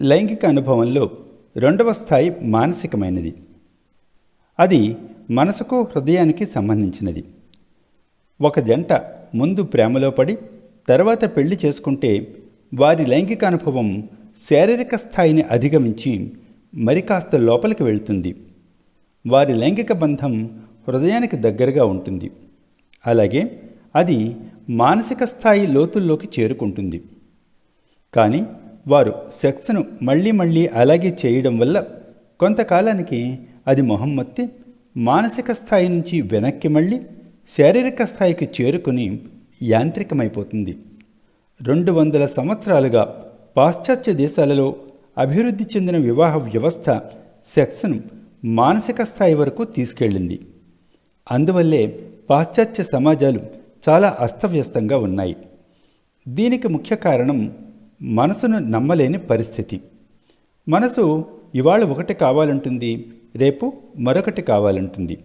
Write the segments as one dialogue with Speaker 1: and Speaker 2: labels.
Speaker 1: లైంగిక అనుభవంలో రెండవ స్థాయి మానసికమైనది. అది మనసుకు హృదయానికి సంబంధించినది. ఒక జంట ముందు ప్రేమలో పడి తర్వాత పెళ్ళి చేసుకుంటే వారి లైంగిక అనుభవం శారీరక స్థాయిని అధిగమించి మరి కాస్త లోపలికి వెళ్తుంది. వారి లైంగిక బంధం హృదయానికి దగ్గరగా ఉంటుంది. అలాగే అది మానసిక స్థాయి లోతుల్లోకి చేరుకుంటుంది. కానీ వారు సెక్స్ను మళ్ళీ మళ్ళీ అలాగే చేయడం వల్ల కొంతకాలానికి అది మొహమ్మత్తి మానసిక స్థాయి నుంచి వెనక్కి మళ్ళీ శారీరక స్థాయికి చేరుకుని యాంత్రికమైపోతుంది. రెండు వందల సంవత్సరాలుగా పాశ్చాత్య దేశాలలో అభివృద్ధి చెందిన వివాహ వ్యవస్థ సెక్స్ను మానసిక స్థాయి వరకు తీసుకెళ్ళింది. అందువల్లే పాశ్చాత్య సమాజాలు చాలా అస్తవ్యస్తంగా ఉన్నాయి. దీనికి ముఖ్య కారణం మనసును నమ్మలేని పరిస్థితి. మనసు ఇవాళ ఒకటి కావాలంటుంది రేపు మరొకటి కావాలంటుంది.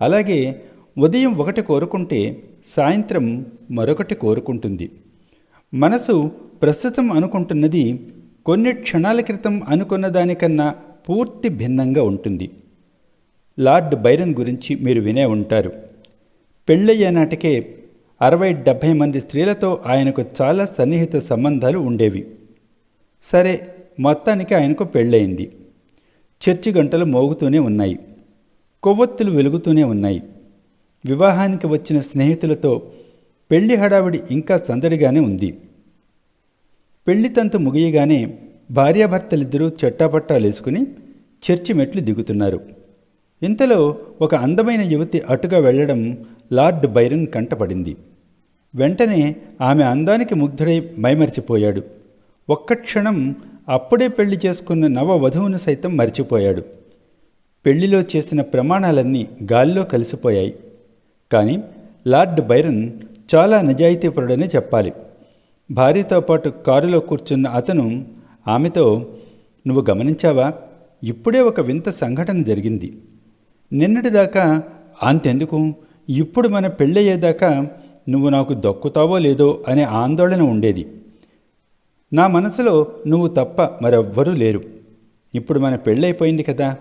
Speaker 1: అలాగే ఉదయం ఒకటి కోరుకుంటే సాయంత్రం మరొకటి కోరుకుంటుంది. మనసు ప్రస్తుతం అనుకుంటున్నది కొన్ని క్షణాల క్రితం అనుకున్న దానికన్నా పూర్తి భిన్నంగా ఉంటుంది. లార్డ్ బైరన్ గురించి మీరు వినే ఉంటారు. పెళ్ళయ్యే నాటికే అరవై డెబ్భై మంది స్త్రీలతో ఆయనకు చాలా సన్నిహిత సంబంధాలు ఉండేవి. సరే మొత్తానికి ఆయనకు పెళ్ళయింది. చర్చి గంటలు మోగుతూనే ఉన్నాయి. కొవ్వొత్తులు వెలుగుతూనే ఉన్నాయి. వివాహానికి వచ్చిన స్నేహితులతో పెళ్ళి హడావిడి ఇంకా సందడిగానే ఉంది. పెళ్ళి తంతు ముగియగానే భార్యాభర్తలిద్దరూ చెట్టాపట్టాలేసుకుని చర్చి మెట్లు దిగుతున్నారు. ఇంతలో ఒక అందమైన యువతి అటుగా వెళ్ళడం లార్డ్ బైరన్ కంటపడింది. వెంటనే ఆమె అందానికి ముగ్ధుడై మైమరిచిపోయాడు. ఒక్క క్షణం అప్పుడే పెళ్ళి చేసుకున్న నవ వధువును సైతం మరిచిపోయాడు. పెళ్ళిలో చేసిన ప్రమాణాలన్నీ గాల్లో కలిసిపోయాయి. కానీ లార్డ్ బైరన్ చాలా నిజాయితీపరుడనే చెప్పాలి. భార్యతో పాటు కారులో కూర్చున్న అతను ఆమెతో నువ్వు గమనించావా? ఇప్పుడే ఒక వింత సంఘటన జరిగింది. నిన్నటిదాకా అంతెందుకు? ఇప్పుడు మన పెళ్ళయ్యేదాకా నువ్వు నాకు దక్కుతావో లేదో అనే ఆందోళన ఉండేది. నా మనసులో నువ్వు తప్ప మరెవ్వరూ లేరు. ఇప్పుడు మన పెళ్ళైపోయింది కదా.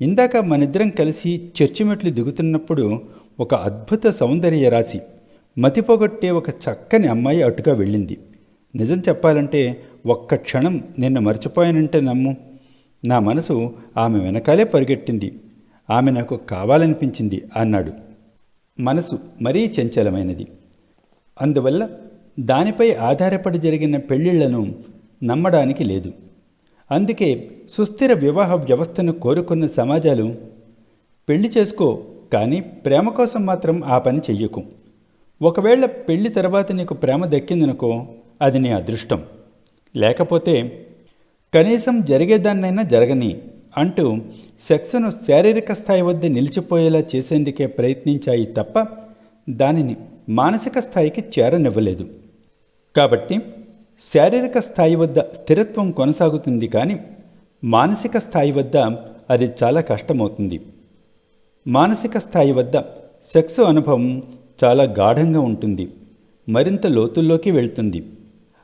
Speaker 1: ఇందాక మనిద్దరం కలిసి చర్చిమెట్లు దిగుతున్నప్పుడు ఒక అద్భుత సౌందర్య రాశి మతిపోగొట్టే ఒక చక్కని అమ్మాయి అటుగా వెళ్ళింది. నిజం చెప్పాలంటే ఒక్క క్షణం నిన్ను మర్చిపోయానంటే నమ్ము. నా మనసు ఆమె వెనకాలే పరిగెట్టింది. ఆమె నాకు కావాలనిపించింది అన్నాడు. మనసు మరీ చంచలమైనది. అందువల్ల దానిపై ఆధారపడి జరిగిన పెళ్ళిళ్ళను నమ్మడానికి లేదు. అందుకే సుస్థిర వివాహ వ్యవస్థను కోరుకున్న సమాజాలు పెళ్ళి చేసుకో కానీ ప్రేమ కోసం మాత్రం ఆ పని చెయ్యకు. ఒకవేళ పెళ్ళి తర్వాత నీకు ప్రేమ దక్కిందనుకో అది నీ అదృష్టం. లేకపోతే కనీసం జరిగేదాన్నైనా జరగని అంటూ సెక్స్ను శారీరక స్థాయి వద్ద నిలిచిపోయేలా చేసేందుకే ప్రయత్నించాయి తప్ప దానిని మానసిక స్థాయికి చేరనివ్వలేదు. కాబట్టి శారీరక స్థాయి వద్ద స్థిరత్వం కొనసాగుతుంది కానీ మానసిక స్థాయి వద్ద అది చాలా కష్టమవుతుంది. మానసిక స్థాయి వద్ద సెక్స్ అనుభవం చాలా గాఢంగా ఉంటుంది. మరింత లోతుల్లోకి వెళ్తుంది.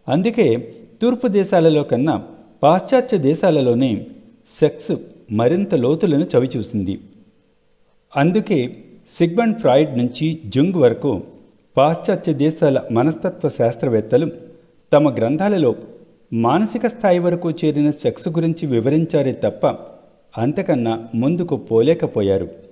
Speaker 1: అందుకే తూర్పు దేశాలలో కన్నా పాశ్చాత్య దేశాలలోనే సెక్స్ మరింత లోతులను చవిచూసింది. అందుకే సిగ్మండ్ ఫ్రాయిడ్ నుంచి జుంగ్ వరకు పాశ్చాత్య దేశాల మనస్తత్వ శాస్త్రవేత్తలు తమ గ్రంథాలలో మానసిక స్థాయి వరకు చేరిన సెక్స్ గురించి వివరించారే తప్ప అంతకన్నా ముందుకు పోలేకపోయారు.